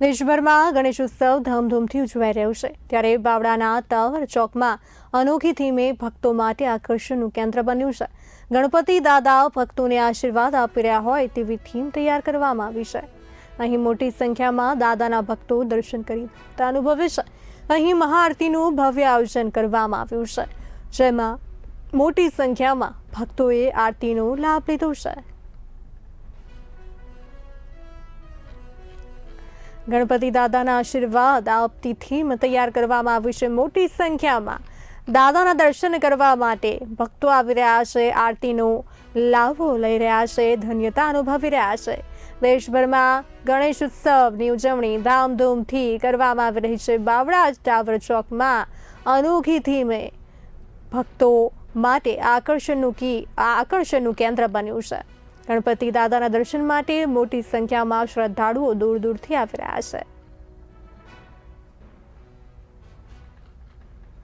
દેશભરમાં ગણેશ ઉત્સવ ધામધૂમથી ઉજવાઈ રહ્યો છે. ત્યારે બાવડાના તવર ચોકમાં અનોખી થીમે ભક્તો માટે આકર્ષણનું કેન્દ્ર બન્યું છે. ગણપતિ દાદા ભક્તોને આશીર્વાદ આપી રહ્યા હોય તેવી થીમ તૈયાર કરવામાં આવી છે. અહીં મોટી સંખ્યામાં દાદાના ભક્તો દર્શન કરી અનુભવે છે. અહીં મહાઆરતીનું ભવ્ય આયોજન કરવામાં આવ્યું છે. જેમાં મોટી સંખ્યામાં ભક્તોએ આરતીનો લાભ લીધો છે. ગણપતિ દાદાના આશીર્વાદ આપતી થીમ તૈયાર કરવામાં આવી છે મોટી સંખ્યામાં. દાદાના દર્શન કરવા માટે ભક્તો આવી રહ્યા છે, આરતીનો લાભો લઈ રહ્યા છે, ધન્યતા અનુભવી રહ્યા છે. દેશભરમાં ગણેશ ઉત્સવની ઉજવણી ધામધૂમથી કરવામાં આવી રહી છે. બાવળા ટાવર ચોકમાં અનોખી થીમે ભક્તો માટે આકર્ષણનું કી, આકર્ષણનું કેન્દ્ર બન્યું છે. ગણપતિ દાદાના દર્શન માટે મોટી સંખ્યામાં શ્રદ્ધાળુઓ દૂર દૂરથી આવી રહ્યા છે.